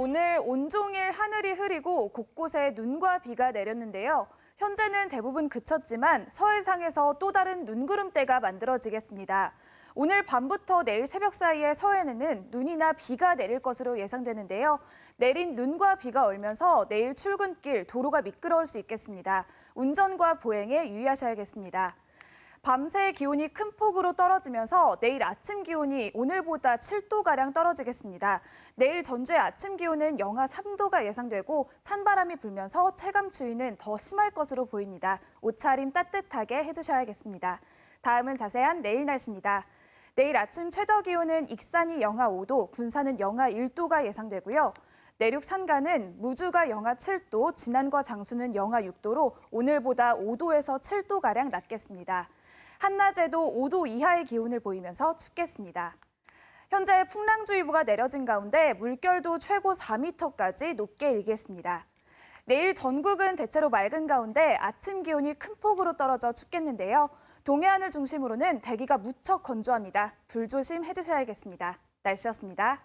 오늘 온종일 하늘이 흐리고 곳곳에 눈과 비가 내렸는데요. 현재는 대부분 그쳤지만 서해상에서 또 다른 눈구름대가 만들어지겠습니다. 오늘 밤부터 내일 새벽 사이에 서해안에는 눈이나 비가 내릴 것으로 예상되는데요. 내린 눈과 비가 얼면서 내일 출근길 도로가 미끄러울 수 있겠습니다. 운전과 보행에 유의하셔야겠습니다. 밤새 기온이 큰 폭으로 떨어지면서 내일 아침 기온이 오늘보다 7도가량 떨어지겠습니다. 내일 전주의 아침 기온은 영하 3도가 예상되고 찬바람이 불면서 체감 추위는 더 심할 것으로 보입니다. 옷차림 따뜻하게 해주셔야겠습니다. 다음은 자세한 내일 날씨입니다. 내일 아침 최저 기온은 익산이 영하 5도, 군산은 영하 1도가 예상되고요. 내륙 산간은 무주가 영하 7도, 진안과 장수는 영하 6도로 오늘보다 5도에서 7도가량 낮겠습니다. 한낮에도 5도 이하의 기온을 보이면서 춥겠습니다. 현재 풍랑주의보가 내려진 가운데 물결도 최고 4m까지 높게 일겠습니다. 내일 전국은 대체로 맑은 가운데 아침 기온이 큰 폭으로 떨어져 춥겠는데요. 동해안을 중심으로는 대기가 무척 건조합니다. 불조심 해 주셔야겠습니다. 날씨였습니다.